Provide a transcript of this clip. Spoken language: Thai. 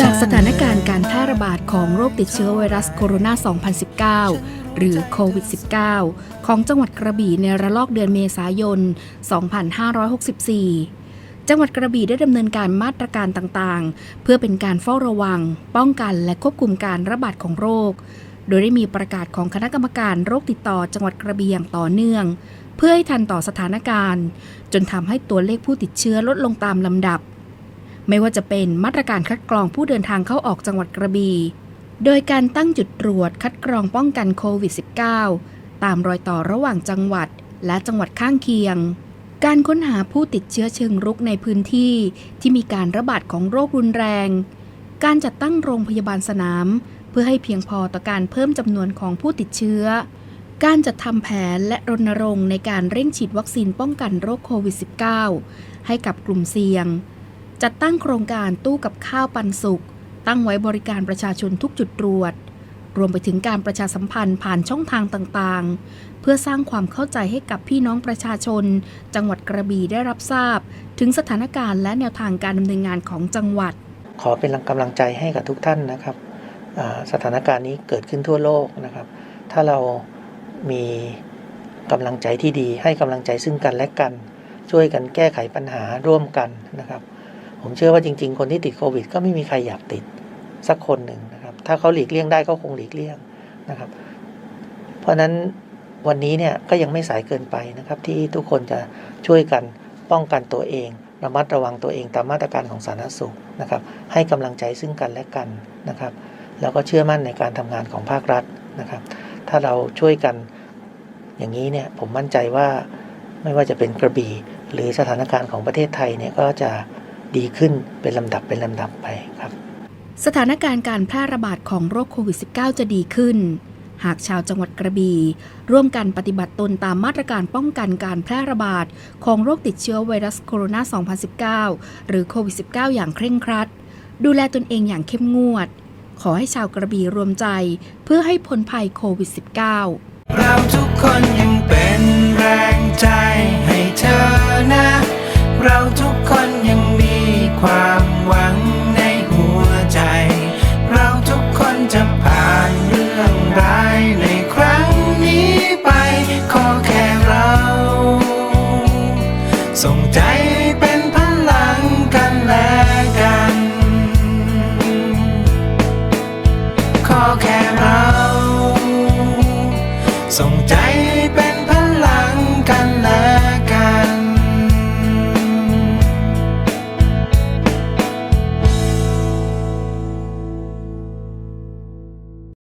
จากสถานการณ์การแพร่ระบาดของโรคติดเชื้อไวรัสโคโรนา 2019 หรือโควิด -19 ของจังหวัดกระบี่ในระลอกเดือนเมษายน 2564จังหวัดกระบี่ได้ดำเนินการมาตรการต่างๆ เพื่อเป็นการเฝ้าระวัง ป้องกันและควบคุมการระบาดของโรค โดยได้มีประกาศของคณะกรรมการโรคติดต่อจังหวัดกระบี่อย่างต่อเนื่อง เพื่อให้ทันต่อสถานการณ์ จนทำให้ตัวเลขผู้ติดเชื้อลดลงตามลำดับ ไม่ว่าจะเป็นมาตรการคัดกรองผู้เดินทางเข้าออกจังหวัดกระบี่ โดยการตั้งจุดตรวจคัดกรองป้องกันโควิด -19 ตามรอยต่อระหว่างจังหวัดและจังหวัดข้างเคียง การค้นหาผู้ติดเชื้อเชิงรุกในพื้นที่ที่มีการระบาดของโรครุนแรง การจัดตั้งโรงพยาบาลสนาม เพื่อให้เพียงพอต่อการเพิ่มจำนวนของผู้ติดเชื้อ การจัดทำแผนและรณรงค์ในการเร่งฉีดวัคซีนป้องกันโรคโควิด -19 ให้กับกลุ่มเสี่ยง จัดตั้งโครงการตู้กับข้าวปันสุขตั้งไว้บริการประชาชนทุกจุดตรวจ รวมไปถึงการประชาสัมพันธ์ผ่านช่องทางต่างๆ เพื่อสร้างความเข้าใจให้กับพี่น้องประชาชน จังหวัดกระบี่ได้รับทราบ ถึงสถานการณ์และแนวทางการดำเนินงานของจังหวัด ขอเป็นกำลังใจให้กับทุกท่านนะครับสถานการณ์นี้เกิดขึ้นทั่วโลกนะครับ ถ้าเรามีกำลังใจที่ดีให้กำลังใจซึ่งกันและกัน ช่วยกันแก้ไขปัญหาร่วมกันนะครับ ผมเชื่อว่าจริง ๆ คนที่ติดโควิด ก็ไม่มีใครอยากติดสักคนหนึ่งนะครับ ถ้าเขาหลีกเลี่ยงได้ก็คงหลีกเลี่ยงนะครับ เพราะฉะนั้นวันนี้เนี่ยก็ยังไม่สายเกินไปนะครับ ที่ทุกคนจะช่วยกันป้องกันตัวเอง ระมัดระวังตัวเองตามมาตรการของสาธารณสุขนะครับ ให้กำลังใจซึ่งกันและกันนะครับ แล้วก็เชื่อมั่นในการทำงานของภาครัฐนะครับ ถ้าเราช่วยกันอย่างนี้เนี่ยผมมั่นใจว่าไม่ว่าจะเป็นกระบี่หรือสถานการณ์ของประเทศไทยเนี่ยก็จะ ดีขึ้นเป็นลำดับเป็นลำดับไปครับ สถานการณ์การแพร่ระบาดของโรคโควิด -19 จะดีขึ้น หากชาวจังหวัดกระบี่ร่วมกันปฏิบัติตนตามมาตรการป้องกันการแพร่ระบาดของโรคติดเชื้อไวรัสโคโรนา 2019 หรือโควิด -19 อย่างเคร่งครัด ดูแลตนเองอย่างเข้มงวด ขอให้ชาวกระบี่รวมใจเพื่อให้พ้นภัยโควิด -19 เราทุกคนยังเป็นแรงใจให้เธอนะ เราทุกคนยังมี ความหวังในหัวใจ เราทุกคนจะผ่านเรื่องร้ายในครั้งนี้ไป ขอแค่เรา ส่งใจเป็นพลังกันและกัน ขอแค่เรา ส่งใจ